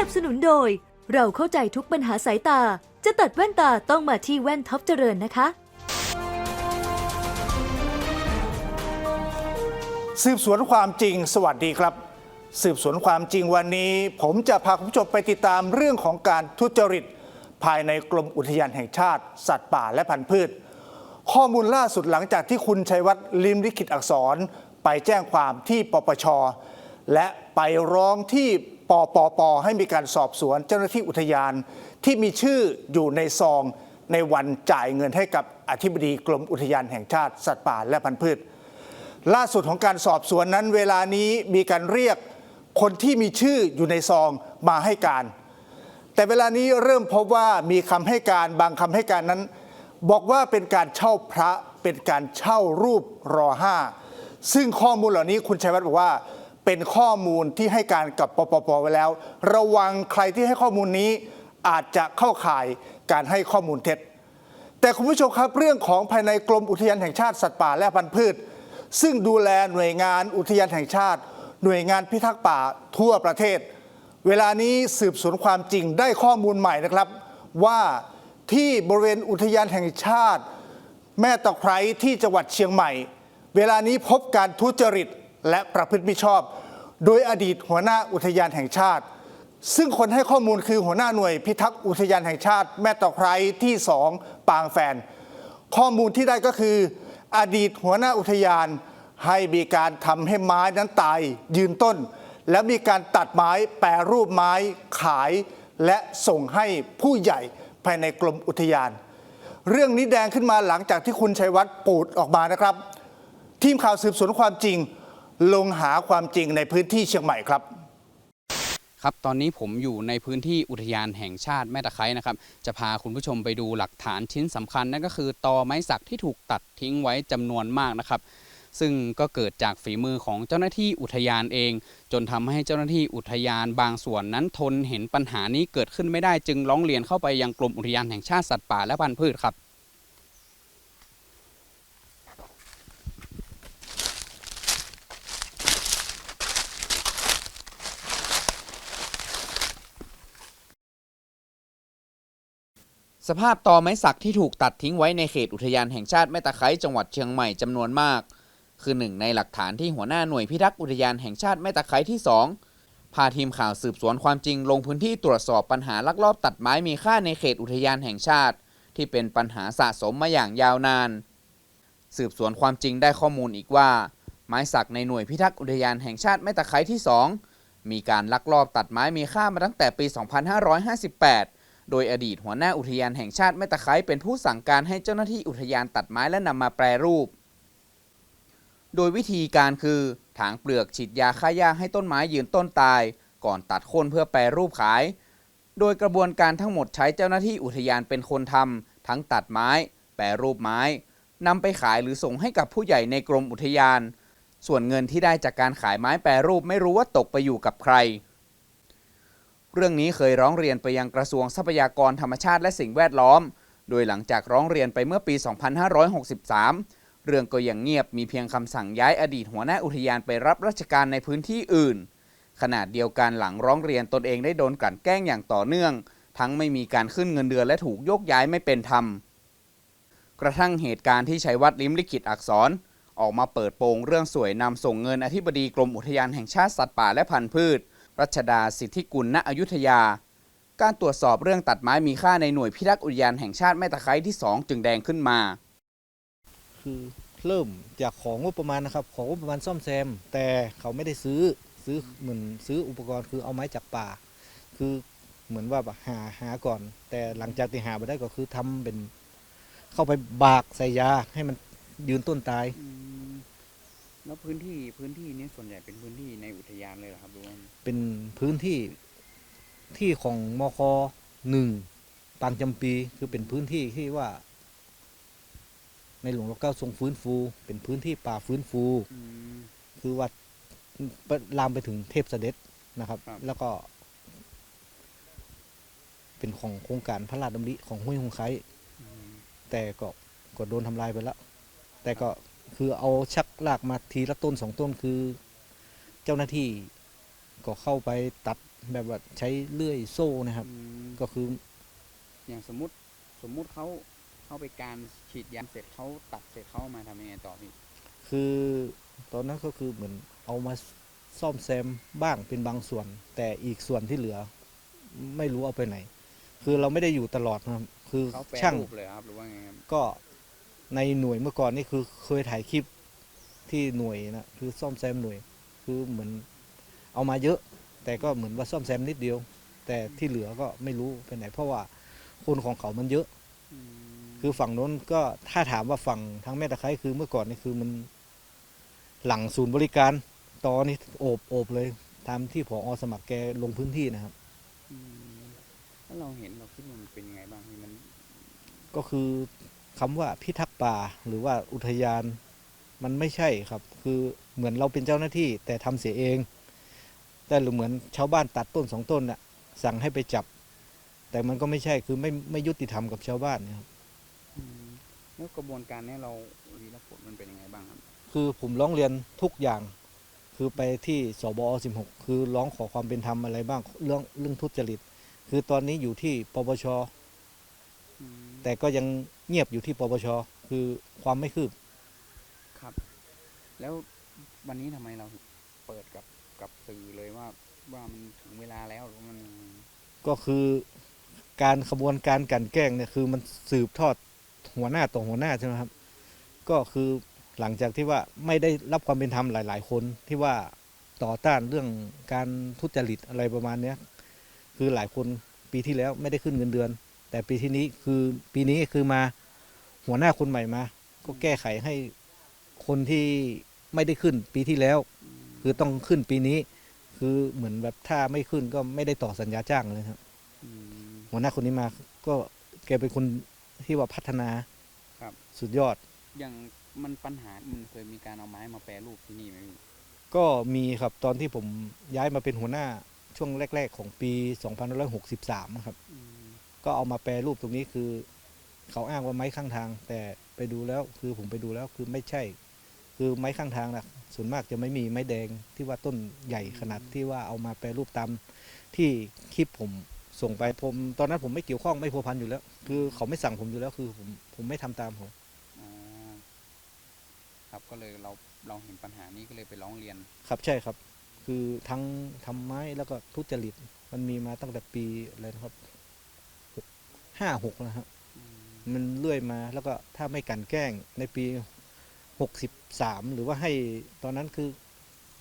นับสนุนโดย เราเข้าใจทุกปัญหาสายตา จะตัดแว่นตาต้องมาที่แว่นท็อปเจริญนะคะ สืบสวนความจริงสวัสดีครับ สืบสวนความจริงวันนี้ ผมจะพาคุณผู้ชมไปติดตามเรื่องของการทุจริต ภายในกรมอุทยานแห่งชาติ สัตว์ป่าและพันธุ์พืช ข้อมูลล่าสุดหลังจากที่คุณชัยวัฒน์ลิมลิขิตอักษร ไปแจ้งความที่ปปชและไปร้องที่ ปปปให้มีการสอบสวนเจ้าหน้าที่อุทยานที่มีชื่ออยู่ในซองในวันจ่ายเงินให้กับอธิบดีกรมอุทยานแห่งชาติ สัตว์ป่าและพันธุ์พืช ล่าสุดของการสอบสวนนั้นเวลานี้มีการเรียกคนที่มีชื่ออยู่ในซองมาให้การ แต่เวลานี้เริ่มพบว่ามีคำให้การบางคำให้การนั้น บอกว่าเป็นการเช่าพระเป็นการเช่ารูปรอห้าซึ่งข้อมูลเหล่านี้คุณชัยวัฒน์บอกว่า เป็นข้อมูลที่ให้การกับปปปไว้แล้ว ระวังใครที่ให้ข้อมูลนี้อาจจะเข้าข่ายการให้ข้อมูลเท็จ แต่คุณผู้ชมครับเรื่องของภายในกรมอุทยานแห่งชาติสัตว์ป่าและพันธุ์พืช ซึ่งดูแลหน่วยงานอุทยานแห่งชาติ หน่วยงานพิทักษ์ป่าทั่วประเทศ เวลานี้สืบสวนความจริงได้ข้อมูลใหม่นะครับ ว่าที่บริเวณอุทยานแห่งชาติ แม่ตะไคร้ที่จังหวัดเชียงใหม่ เวลานี้พบการทุจริต และประพฤติมิชอบ โดยอดีตหัวหน้าอุทยานแห่งชาติ ซึ่งคนให้ข้อมูลคือหัวหน้าหน่วยพิทักษ์อุทยานแห่งชาติ แม่ตะไคร้ที่สองปางแฟน ข้อมูลที่ได้ก็คือ อดีตหัวหน้าอุทยานให้มีการทำให้ไม้นั้นตายยืนต้น แล้วมีการตัดไม้แปรรูปไม้ขายและส่งให้ผู้ใหญ่ภายในกรมอุทยาน เรื่องนี้แดงขึ้นมาหลังจากที่คุณชัยวัฒน์ปูดออกมานะครับ ทีมข่าวสืบสวนความจริง ลงหาความจริงในพื้นที่เชียงใหม่ครับ ครับตอนนี้ผมอยู่ในพื้นที่อุทยานแห่งชาติแม่ตะไคร้นะครับ จะพาคุณผู้ชมไปดูหลักฐานชิ้นสำคัญนั่นก็คือตอไม้สักที่ถูกตัดทิ้งไว้จำนวนมากนะครับ ซึ่งก็เกิดจากฝีมือของเจ้าหน้าที่อุทยานเอง จนทำให้เจ้าหน้าที่อุทยานบางส่วนนั้นทนเห็นปัญหานี้เกิดขึ้นไม่ได้จึงร้องเรียนเข้าไปยังกรมอุทยานแห่งชาติสัตว์ป่าและพันธุ์พืชครับ สภาพตอไม้สักที่ถูกตัดทิ้งไว้ในเขตอุทยานแห่งชาติแม่ตะไคร้จังหวัดเชียงใหม่จำนวนมาก คือหนึ่งในหลักฐานที่หัวหน้าหน่วยพิทักษ์อุทยานแห่งชาติแม่ตะไคร้ที่สองพาทีมข่าวสืบสวนความจริงลงพื้นที่ตรวจสอบปัญหาลักลอบตัดไม้มีค่าในเขตอุทยานแห่งชาติ ที่เป็นปัญหาสะสมมาอย่างยาวนาน สืบสวนความจริงได้ข้อมูลอีกว่า ไม้สักในหน่วยพิทักษ์อุทยานแห่งชาติแม่ตะไคร้ที่สองมีการลักลอบตัดไม้มีค่ามาตั้งแต่ปี 2558 โดยอดีตหัวหน้าอุทยานแห่งชาติแม่ตะไคร้เป็นผู้สั่งการให้เจ้าหน้าที่อุทยานตัดไม้และนำมาแปรรูป โดยวิธีการคือ ถางเปลือกฉีดยาฆ่าหญ้าให้ต้นไม้ยืนต้นตาย ก่อนตัดโค่นเพื่อแปรรูปขาย โดยกระบวนการทั้งหมดใช้เจ้าหน้าที่อุทยานเป็นคนทำทั้งตัดไม้ แปรรูปไม้นำไปขายหรือส่งให้กับผู้ใหญ่ในกรมอุทยาน ส่วนเงินที่ได้จากการขายไม้แปรรูปไม่รู้ว่าตกไปอยู่กับใคร เรื่องนี้เคยร้องเรียนไปยังกระทรวงทรัพยากรธรรมชาติและสิ่งแวดล้อม โดยหลังจากร้องเรียนไปเมื่อปี 2563 เรื่องก็ยังเงียบมีเพียงคำสั่งย้ายอดีตหัวหน้าอุทยานไปรับราชการในพื้นที่อื่น ขณะเดียวกันหลังร้องเรียนตนเองได้โดนกลั่นแกล้งอย่างต่อเนื่อง ทั้งไม่มีการขึ้นเงินเดือนและถูกโยกย้ายไม่เป็นธรรม กระทั่งเหตุการณ์ที่ชัยวัฒน์ลิมลิขิตอักษร ออกมาเปิดโปงเรื่องสวยนำส่งเงินอธิบดีกรมอุทยานแห่งชาติสัตว์ป่าและพันธุ์พืช รัชดาสิทธิกุลณอยุธยา การตรวจสอบเรื่องตัดไม้มีค่าในหน่วยพิทักษ์อุทยานแห่งชาติแม่ตะไคร้ที่ 2 จึงแดงขึ้นมา คือเริ่มจากของงบประมาณนะครับของงบประมาณซ่อมแซม แต่เขาไม่ได้ซื้อซื้อเหมือนซื้ออุปกรณ์คือเอาไม้จากป่า คือเหมือนว่าหาหาก่อน แต่หลังจากที่หาไปได้ก็คือทำเป็น เข้าไปบากใส่ยาให้มันยืนต้นตาย แล้วพื้นที่พื้นที่นี้ส่วนใหญ่เป็นพื้นที่ในอุทยานเลยเหรอครับลุงเป็นพื้นที่ที่ของมคหนึ่งปางจำปีคือเป็นพื้นที่ที่ว่า ในหลวงรัชกาลทรงฟื้นฟู เป็นพื้นที่ป่าฟื้นฟู คือว่าลามไปถึงเทพเสด็จนะครับครับ แล้วก็ เป็นของโครงการพระราชดำริของห้วยหงไคแต่ก็ก็โดนทำลายไปแล้ว แต่ก็ คือเอาชักลากมาทีละต้นสองต้นคือ เจ้าหน้าที่ก็เข้าไปตัดแบบว่าใช้เลื่อยโซ่นะครับ อืมก็คืออย่างสมมติสมมุติเขาเขาไปการฉีดยาเสร็จเขาตัดเสร็จเขาเอามาทำยังไงต่อพี่คือตอนนั้นก็คือเหมือนเอามาซ่อมแซมบ้างเป็นบางส่วน แต่อีกส่วนที่เหลือ ไม่รู้เอาไปไหน คือเราไม่ได้อยู่ตลอดนะครับ คือเขาแปรช่างรูปเลยครับหรือว่าไงครับก็ ในหน่วยเมื่อก่อนนี่คือเคยถ่ายคลิปที่หน่วยนะคือซ่อมแซมหน่วย คือเหมือนเอามาเยอะ แต่ก็เหมือนว่าซ่อมแซมนิดเดียว แต่ที่เหลือก็ไม่รู้ไปไหน เพราะว่าคนของเขามันเยอะ คือฝั่งโน้นก็ถ้าถามว่าฝั่งทางแม่ตะไคร้คือเมื่อก่อนนี่คือมันหลังศูนย์บริการตอนนี้โอบโอบเลยตามที่ผอสมัครแกลงพื้นที่นะครับอืมแล้วเราเห็นเราคิดว่ามันเป็นยังไงบ้างพี่มันก็คือคำว่าพิทักษ์ ป่าหรือว่าอุทยานมันไม่ใช่ครับ คือเหมือนเราเป็นเจ้าหน้าที่แต่ทำเสียเอง แต่หรือเหมือนชาวบ้านตัดต้นสองต้นน่ะสั่งให้ไปจับ แต่มันก็ไม่ใช่คือไม่ไม่ยุติธรรมกับชาวบ้านเนะครับอืมแล้วกระบวนการเนี้ยเราวีรผลมันเป็นยังไงบ้างครับ คือผมร้องเรียนทุกอย่าง คือไปที่สบอ16 คือร้องขอความเป็นธรรมอะไรบ้างเรื่องเรื่องทุจริต คือตอนนี้อยู่ที่ปปชอืมแต่ก็ยังเงียบอยู่ที่ปปช คือความไม่คืบ ครับ แล้ววันนี้ทำไมเราถึงเปิดกับกับสื่อเลยว่าว่ามันถึงเวลาแล้วหรือว่ามันก็คือการขบวนการกลันแกล้งเนี่ยคือมันสืบทอดหัวหน้าต่อหัวหน้าใช่ไหมครับ ก็คือหลังจากที่ว่าไม่ได้รับความเป็นธรรมหลาย ๆ คนที่ว่าต่อต้านเรื่องการทุจริตอะไรประมาณเนี้ยคือหลายคนปีที่แล้วไม่ได้ขึ้นเงินเดือน แต่ปีที่นี้คือปีนี้คือมา หัวหน้าคนใหม่มา ก็แก้ไขให้คนที่ไม่ได้ขึ้นปีที่แล้ว คือต้องขึ้นปีนี้ คือเหมือนแบบถ้าไม่ขึ้นก็ไม่ได้ต่อสัญญาจ้างเลยครับอืมหัวหน้าคนนี้มาก็แกเป็นคนที่ว่าพัฒนาครับ สุดยอด อย่างมันปัญหา มันเคยมีการเอาไม้มาแปรรูปที่นี่ไหมพี่ก็มีครับตอนที่ผมย้ายมาเป็นหัวหน้าช่วงแรก ๆ ของปี 2563ครับอืมก็เอามาแปรรูปตรงนี้คือ เขาอ้างว่าไม้ข้างทาง แต่ไปดูแล้วคือผมไปดูแล้วคือไม่ใช่ คือไม้ข้างทางนะส่วนมากจะไม่มีไม้แดงที่ว่าต้นใหญ่ขนาดที่ว่าเอามาแปรรูปตามที่คลิปผมส่งไปผมตอนนั้นผมไม่เกี่ยวข้องไม่พัวพันอยู่แล้ว คือเขาไม่สั่งผมอยู่แล้วคือผมผมไม่ทำตามเขาอ๋อครับก็เลยเราเราเห็นปัญหานี้ก็เลยไปร้องเรียน ครับใช่ครับ คือทั้งทำไม้แล้วก็ทุจริตมันมีมาตั้งแต่ปีอะไรนะครับห้าหกนะฮะอื มันเลื่อยมา แล้วก็ถ้าไม่กันแกล้งในปีหกสิบสามหรือว่าให้ตอนนั้นคือ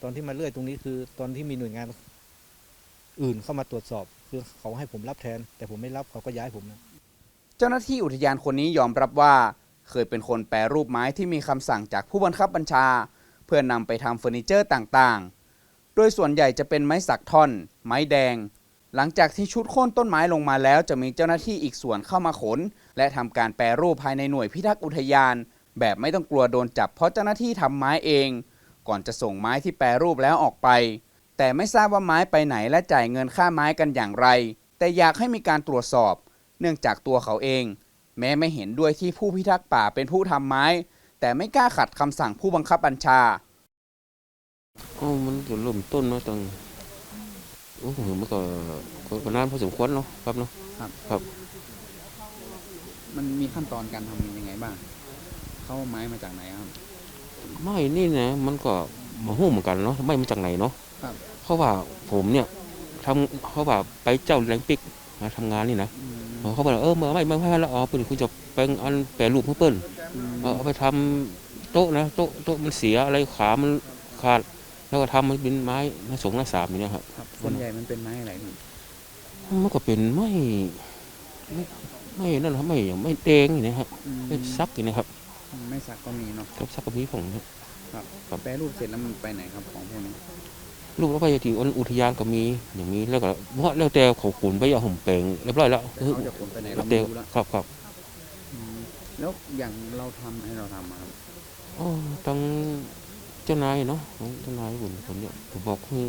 ตอนที่มาเลื่อยตรงนี้คือ ตอนที่มีหน่วยงานอื่นเข้ามาตรวจสอบ คือเขาให้ผมรับแทน แต่ผมไม่รับเขาก็ย้ายผมนะเจ้าหน้าที่อุทยานคนนี้ยอมรับว่า เคยเป็นคนแปรรูปไม้ที่มีคำสั่งจากผู้บังคับบัญชา เพื่อนำไปทำเฟอร์นิเจอร์ต่างๆ โดยส่วนใหญ่จะเป็นไม้สักท่อน ไม้แดง หลังจากที่ชุดโค่นต้นไม้ลงมาแล้ว จะมีเจ้าหน้าที่อีกส่วนเข้ามาขน และทำการแปรรูปภายในหน่วยพิทักษ์อุทยาน แบบไม่ต้องกลัวโดนจับเพราะเจ้าหน้าที่ทำไม้เอง ก่อนจะส่งไม้ที่แปรรูปแล้วออกไป แต่ไม่ทราบว่าไม้ไปไหนและจ่ายเงินค่าไม้กันอย่างไร แต่อยากให้มีการตรวจสอบ เนื่องจากตัวเขาเอง แม้ไม่เห็นด้วยที่ผู้พิทักษ์ป่าเป็นผู้ทำไม้ แต่ไม่กล้าขัดคำสั่งผู้บังคับบัญชาอ๋อมันจะเริ่มต้นมาตั้ง โอ้โหมันก็ก็ก็นานพอสมควรเนาะครับเนาะ มันมีขั้นตอนการทำยังไงบ้างเขาเอาไม้มาจากไหนครับ ไม่นี่นะมันก็มาหู้เหมือนกันเนาะไม่มาจากไหนเนาะครับเขาว่าผมเนี่ยทำเขาว่าไปเจ้าแรงปิกมาทำงานนี่นะเขาบอกว่าเออเมื่อไม่ไม่ให้แล้วอ๋อเป็นคุณจะเป็นอันแปรรูปให้เปิ้ลเอาเอาไปทำโต๊ะนะโต๊ะโต๊ะมันเสียอะไรขามันขาด แล้วก็ทำมันเป็นไม้ไม้สงหน้าสามอย่างเนี้ยครับครับส่วนใหญ่มันเป็นไม้อะไรพี่มันก็เป็นไม้ไม่ไม่นั่นครับไม่อย่างไม่แดงอย่างเนี้ยครับไม่ซักอย่างเนี้ยครับไม่สักก็มีเนาะกับซักกับมีผมเนี่ยครับแปรรูปเสร็จแล้วมันไปไหนครับของพวกนี้ลูกแล้วไปที่อุทยานก็มีอย่างนี้แล้วก็เพราะแล้วแต่เขาขุนไปเอาห่มแปลงเรียบร้อยแล้วแต่เขาจะขนไปไหนเราแต่ไม่รู้ละครับครับอืมแล้วอย่างเราทำให้เราทำอะครับ อ๋อตั้ง เจ้านายเนาะเจ้านายคนคนเนี้ยผมบอกคือ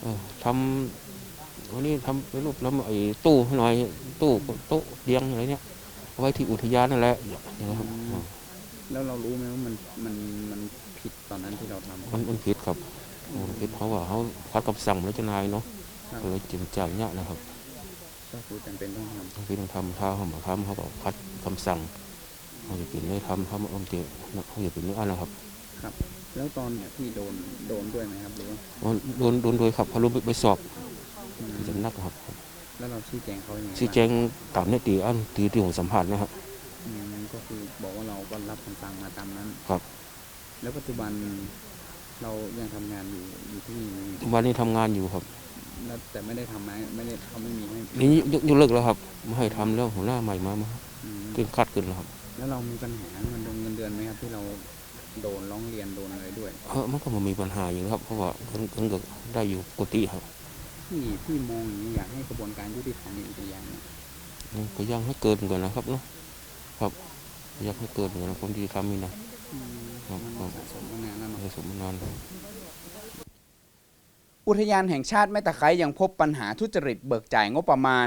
เออทำวันนี้ทำเป็นรูปแล้วไอ้ตู้ให้หน่อยตู้โต๊ะเตียงอะไรเนี่ยเอาไว้ที่อุทยานนั่นแหละอย่างเงี้ยครับแล้วเรารู้ไหมว่ามันมันมันผิดตอนนั้นที่เราทำมันมันผิดครับมันผิดเพราะว่าเขาพัดกับสั่งแล้วเจ้านายเนาะก็เลยจำจ่ายเนี่ยนะครับก็คือจำเป็นต้องทบางทีต้องทำถ้าเขาบอกทำเขาบอกพัดคำสั่งเขาจะเป็นไม่ทำทำบางทีเขาจะเป็นไม่อันนะครับำครับ แล้วตอนเนี่ยพี่โดนโดนด้วยไหมครับหรือว่าโดนโดนโดยครับเขาลงไปสอบที่สำนักครับ แล้วเราชี้แจงเขายังไงชี้แจงตามเนี่ยตีอันตีที่ผมสัมผัสนะครับอืมก็คือบอกว่าเราก็รับคำสั่งมาตามนั้นครับ แล้วปัจจุบันเรายังทำงานอยู่อยู่ที่นี่ไหมวันนี้ทำงานอยู่ครับแล้วแต่ไม่ได้ทำไหมไม่ได้เขาไม่มีให้นี่ยกยกเลิกแล้วครับไม่ให้ทำแล้วหัวหน้าใหม่มามาอืมเกินคาดเกินแล้วครับ แล้วเรามีปัญหาเงินดงเงินเดือนไหมครับที่เรา โดนร้องเรียนโดนอะไรด้วยเออมันก็ไมันมีปัญหาอยู่นะครับ เพราะว่าเพิ่นเพิ่นก็ได้อยู่ปกติครับพี่พี่มองอย่างนี้อยากให้กระบวนการยุติธรรมในอุทยานเนี่ยอืมก็ยังให้เกินกว่านะครับเนาะครับอยากให้เกินกว่านะคนที่ทำนี่นะ อืมครับ มันสะสมมานานแล้วเนาะให้สมนานครับอุทยานแห่งชาติแม่ตะไคร้ยังพบปัญหาทุจริตเบิกจ่ายงบประมาณ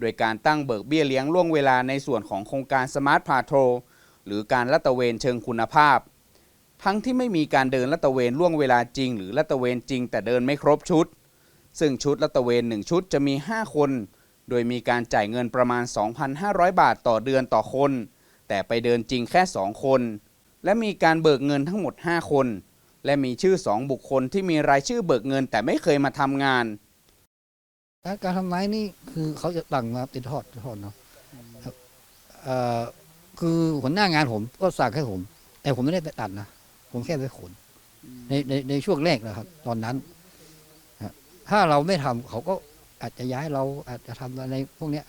โดยการตั้งเบิกเบี้ยเลี้ยงล่วงเวลาในส่วนของโครงการสมาร์ทพาโทรหรือการละตระเวนเชิงคุณภาพ ทั้งที่ไม่มีการเดินละตะเวนล่วงเวลาจริง หรือละตะเวนจริง แต่เดินไม่ครบชุด ซึ่งชุดละตระเวน 1 ชุดจะมี 5 คน โดยมีการจ่ายเงินประมาณ 2,500 บาทต่อเดือนต่อคน แต่ไปเดินจริงแค่ 2 คน และมีการเบิกเงินทั้งหมด 5 คน และมีชื่อ 2 บุคคลที่มีรายชื่อเบิกเงินแต่ไม่เคยมาทำงานการการทำไม้นี่คือเขาจะตั้งมาเป็นทอดทอดเนาะคือหัวหน้างานผมก็สั่งให้ผม แต่ผมไม่ได้ไปตัดนะ ผมแค่ไปขนในในในช่วงแรกนะครับ ตอนนั้นครับถ้าเราไม่ทำเขาก็อาจจะย้ายเราอาจจะทำอะไรพวกเนี้ย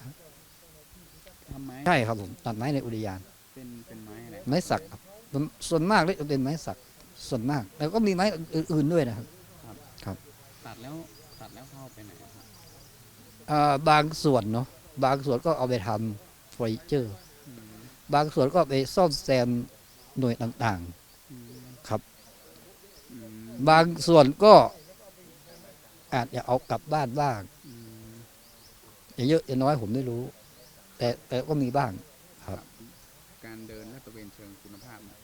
ทำไมใช่ครับผมตัดไม้ในอุทยาน เป็นเป็นไม้อะไรไม้สักครับส่วนส่วนมากเลยจะเป็นไม้สักส่วนมากแต่ก็มีไม้อื่นๆด้วยนะครับ ตัดแล้วตัดแล้วเข้าไปไหนครับอ่าบางส่วนเนาะบางส่วนก็เอาไปทำเฟอร์นิเจอร์ บางส่วนก็ไปซ่อมแซมหน่วยต่างๆครับ บางส่วนก็อาจจะเอากลับบ้านบ้างจะเยอะจะน้อยผมไม่รู้ แต่แต่ก็มีบ้างการเดินลาดตระเวนเชิงคุณภาพเนี่ย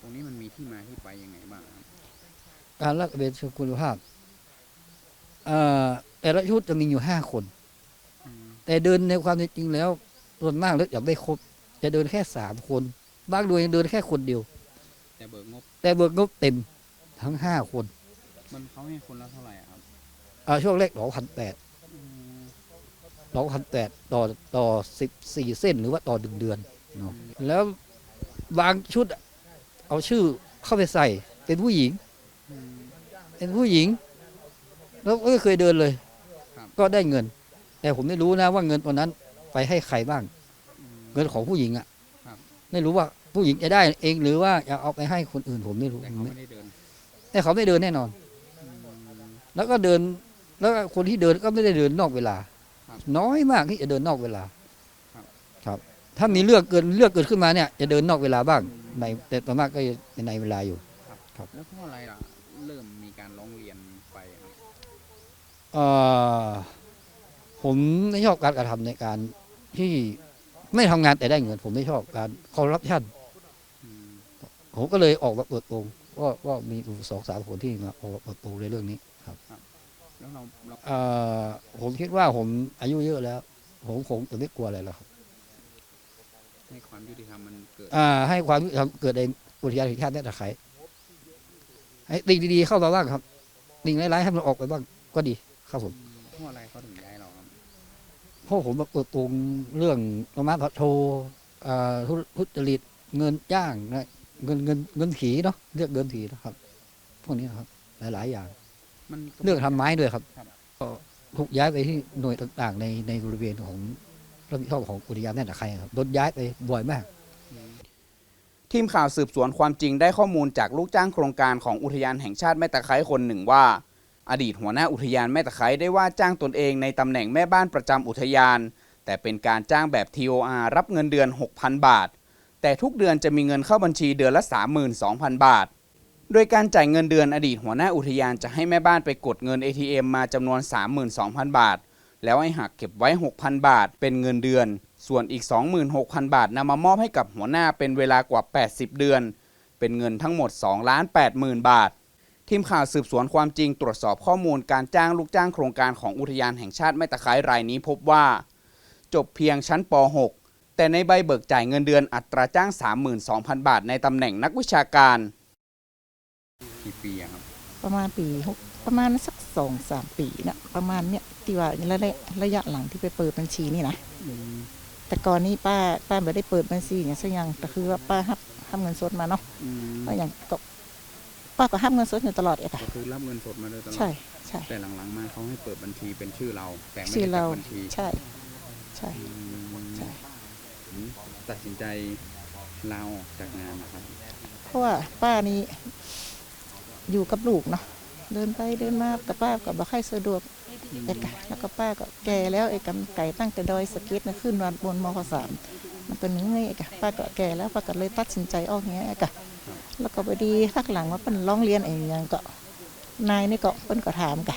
ตรงนี้มันมีที่มาที่ไปยังไงบ้างครับการรักเวนเชิงคุณภาพเอ่อแต่ละชุดจะมีอยู่ห้าคน แต่เดินในความเป็นจริงแล้วส่วนมากแล้วจะไม่ครบจะเดินแค่สามคน บางหน่วยยังเดินแค่คนเดียว แต่เบิกงบ แต่เบิกงบเต็ม ทั้งห้าคนมันเขาให้คนละเท่าไหร่อะครับอ่าช่วงแรกสองพันแปดสองพันแปดต่อต่อสิบสี่เส้นหรือว่าต่อหนึ่งเดือนเนาะแล้วบางชุดอะเอาชื่อเข้าไปใส่เป็นผู้หญิงเป็นผู้หญิง แล้วก็ไม่เคยเดินเลยก็ได้เงิน แต่ผมไม่รู้นะว่าเงินตัวนั้นไปให้ใครบ้างเงินของผู้หญิงอะไม่รู้ว่าผู้หญิงจะได้เองหรือว่าจะเอาไปให้คนอื่นผมไม่รู้แต่เขาไม่ได้เดิน แต่เขาไม่เดินแน่นอน แล้วก็เดิน แล้วก็คนที่เดินก็ไม่ได้เดินนอกเวลา น้อยมากที่จะเดินนอกเวลา ครับ ถ้ามีเลือกเกินเลือกเกิดขึ้นมาเนี่ย จะเดินนอกเวลาบ้าง ในแต่ต่วนมากก็จะในเวลาอยู่แล้วเพราะอะไรล่ะ เริ่มมีการร้องเรียนไปครับเอ่อผมไม่ชอบการกระทำในการที่ไม่ทำงานแต่ได้เงิน ผมไม่ชอบการคอร์รัปชันอืมผมก็เลยออกมาเปิดโปง ก็ก็มีอยู่สองสามคนที่มาออกมาเปิดโปงในเรื่องนี้ครับแล้วเราเราเอ่อผมคิดว่าผมอายุเยอะแล้ว ผมคงจะไม่กลัวอะไรแล้วครับให้ความยุติธรรมมันเกิดอ่าให้ความยุติธรรมเกิดในอุทยานแห่งชาติแม่ตะไคร้ให้สิ่งดีๆเข้ามาบ้างครับสิ่งร้ายๆให้มันออกไปบ้างก็ดีครับผมเพราะอะไรเขาถึงย้ายเราครับเพราะผมมาเปิดโปงเรื่องประมาณพัทโทอ่าทุทุจริตเงินจ้างนะ เงินเงินเงินผีเนาะเรียกเงินผีนะครับ พวกนี้นะครับ หลาย ๆ อย่าง มันเรื่องทำไม้ด้วยครับครับ ก็ถูกย้ายไปที่หน่วยต่างๆ ในในบริเวณของรับผิดชอบของอุทยานแม่ตะไคร้ครับโดนย้ายไปบ่อยมาก ทีมข่าวสืบสวนความจริงได้ข้อมูลจากลูกจ้างโครงการของอุทยานแห่งชาติแม่ตะไคร้คนหนึ่งว่า อดีตหัวหน้าอุทยานแม่ตะไคร้ได้ว่าจ้างตนเองในตำแหน่งแม่บ้านประจำอุทยาน แต่เป็นการจ้างแบบ TOR รับเงินเดือน 6,000 บาท แต่ทุกเดือนจะมีเงินเข้าบัญชีเดือนละ 32,000 บาท โดยการจ่ายเงินเดือนอดีตหัวหน้าอุทยานจะให้แม่บ้านไปกดเงิน ATM มาจำนวน 32,000 บาท แล้วให้หักเก็บไว้ 6,000 บาท เป็นเงินเดือน ส่วนอีก 26,000 บาทนำมามอบให้กับหัวหน้าเป็นเวลากว่า 80 เดือน เป็นเงินทั้งหมด2ล้าน80,000 บาททีมข่าวสืบสวนความจริงตรวจสอบข้อมูลการจ้างลูกจ้างโครงการของอุทยานแห่งชาติแม่ตะไคร้รายนี้พบว่า จบเพียงชั้นป .6 แต่ในใบเบิกจ่ายเงินเดือนอัตราจ้าง 32,000 บาทในตำแหน่งนักวิชาการกี่ปีครับ ประมาณปีหกประมาณสักสองสามปีนะประมาณเนี้ยที่ว่าระยะระยะหลังที่ไปเปิดบัญชีนี่นะแต่ก่อนนี้ป้าป้าไม่ได้เปิดบัญชีอย่างสักอย่างแต่คือว่าป้าฮับฮับเงินสดมาเนาะก็อย่างก็ป้าก็ฮับเงินสดอยู่ตลอดเองค่ะก็คือรับเงินสดมาโดยตลอดใช่ใช่แต่หลังๆมาเขาให้เปิดบัญชีเป็นชื่อเรา แต่ไม่ชื่อได้เราจัดบัญชีใช่ ใช่อืมใช่ ตัดสินใจลาออกจากงานนะครับเพราะว่าป้านี่อยู่กับลูกเนาะเดินไปเดินมากับป้าก็บ่ค่อยสะดวกเอกะแล้วก็ป้าก็แก่แล้วไอ้กำไก่ตั้งแต่ดอยสะเก็ตนะขึ้นมาบนมขสามมันเป็นยังไงเอกะป้าก็แก่แล้วป้าก็เลยตัดสินใจออกอย่างเงี้ยเอกะแล้วก็พอดีทักหลังว่าเป็นร้องเรียนไอ้หยังก็นายนี่ก็เพิ่นก็ถามกะ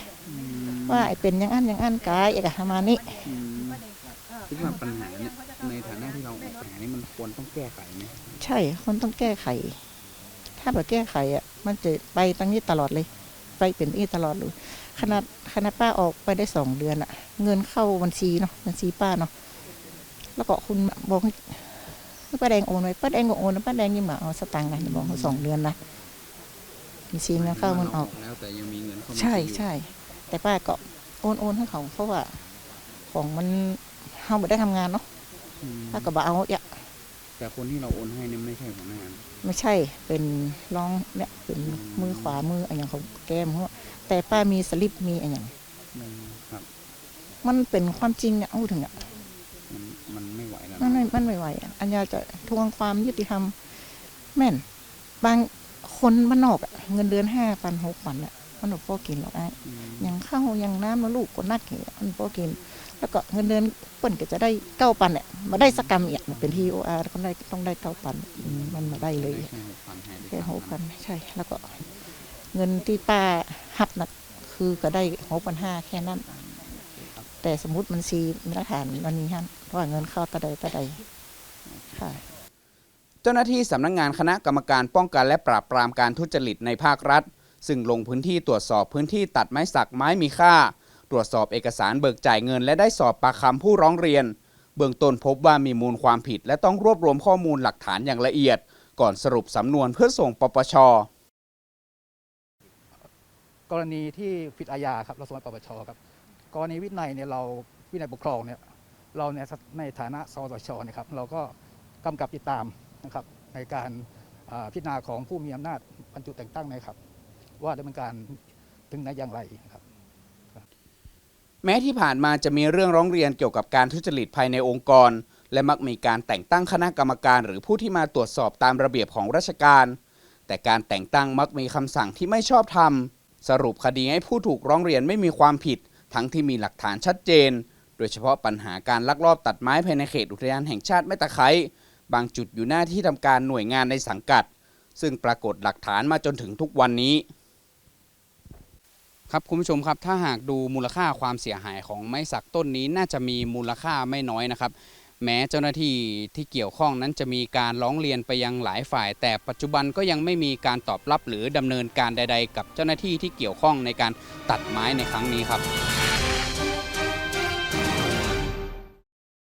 ว่าไอ้เป็นอยังอันอยังอันกายเอกะประมาณนี้คิดว่าปัญหาเนี่ย นี้มันควรต้องแก้ไขไหมใช่คนต้องแก้ไข ถ้าแบบแก้ไขอะ มันจะไปตั้งนี้ตลอดเลย ไปเป็นนี้ตลอดเลยขนาดขนาดป้าออกไปได้สองเดือนอะ เงินเข้าบัญชีเนาะบัญชีป้าเนาะแล้วก็คุณบอกให้ให้ป้าแดงโอนไว้ป้าแดงก็โอนนะป้าแดงยังมาเอาสตางค์นะอย่าบอกเขาสองเดือนนะบัญชีเงินเข้ามันออกแล้วแต่ยังมีเงินเข้ามาใช่อยู่ใช่แต่ป้าก็โอนโอนให้เขาเพราะว่าของมันเฮาไม่ได้ทำงานเนาะอืมป้าก็บอกเอาอย่า แต่คนที่เราโอนให้เนี่ยไม่ใช่หัวหน้างานไม่ใช่เป็นรองเนี่ยเป็นมือขวามืออะไรอย่างของแก้มเขาแต่ป้ามีสลิปมีอะไรอย่างอืมครับ มันเป็นความจริงเนี่ยเอาถึงอะมันมันไม่ไหวแล้วมันนะไม่มันไม่ไหวอะอันยาจะทวงความยุติธรรมแม่น บางคนบ้านนอกอะเงินเดือนห้าพันหกพันอะมันบอกพอกินหรอกไอ้อืมอย่างข้าวอย่างน้ำแล้วลูกก็นักเหยมันพอกิน แล้วก็เงินเดือนเปิ้นก็จะได้เก้าพันเนี่ยมาได้สักกรรมอีกมันเป็นทีโออาร์ก็ได้ต้องได้เก้าพันอืมมันมาได้เลยแค่หกพันให้ด้วยแค่ซ้ำหกพันใช่ แล้วก็เงินที่ป้าหับนะคือก็ได้หกพันห้าแค่นั้น แต่สมมติมันซีมาตรฐานวันนี้ฮะว่าเงินเข้าตะใดตะใดค่ะเจ้าหน้าที่สำนักงานคณะกรรมการป้องกันและปราบปรามการทุจริตในภาครัฐ ซึ่งลงพื้นที่ตรวจสอบพื้นที่ตัดไม้สักไม้มีค่าต รวจสอบเอกสารเบิกจ่ายเงิน และได้สอบปากคำผู้ร้องเรียน เบื้องต้นพบว่ามีมูลความผิด และต้องรวบรวมข้อมูลหลักฐานอย่างละเอียด ก่อนสรุปสำนวนเพื่อส่งปปช กรณีที่ผิดอาญาครับเราส่งให้ปปชครับกรณีวินัยเนี่ยเราวินัยปกครองเนี่ยเราเนี่ยในฐานะสตชนี่ยครับเราก็กำกับติดตามนะครับในการพิจารณาของผู้มีอำนาจบรรจุแต่งตั้งนะครับ ว่าดำเนินการถึงไหนอย่างไรครับ แม้ที่ผ่านมาจะมีเรื่องร้องเรียนเกี่ยวกับการทุจริตภายในองค์กร และมักมีการแต่งตั้งคณะกรรมการ หรือผู้ที่มาตรวจสอบตามระเบียบของราชการ แต่การแต่งตั้งมักมีคำสั่งที่ไม่ชอบธรรม สรุปคดีให้ผู้ถูกร้องเรียนไม่มีความผิด ทั้งที่มีหลักฐานชัดเจน โดยเฉพาะปัญหาการลักลอบตัดไม้ภายในเขตอุทยานแห่งชาติแม่ตะไคร้บางจุดอยู่หน้าที่ทำการหน่วยงานในสังกัด ซึ่งปรากฏหลักฐานมาจนถึงทุกวันนี้ ครับคุณผู้ชมครับถ้าหากดูมูลค่าความเสียหายของไม้สักต้นนี้น่าจะมีมูลค่าไม่น้อยนะครับ แม้เจ้าหน้าที่ที่เกี่ยวข้องนั้นจะมีการร้องเรียนไปยังหลายฝ่าย แต่ปัจจุบันก็ยังไม่มีการตอบรับหรือดำเนินการใด ๆ กับเจ้าหน้าที่ที่เกี่ยวข้องในการตัดไม้ในครั้งนี้ครับ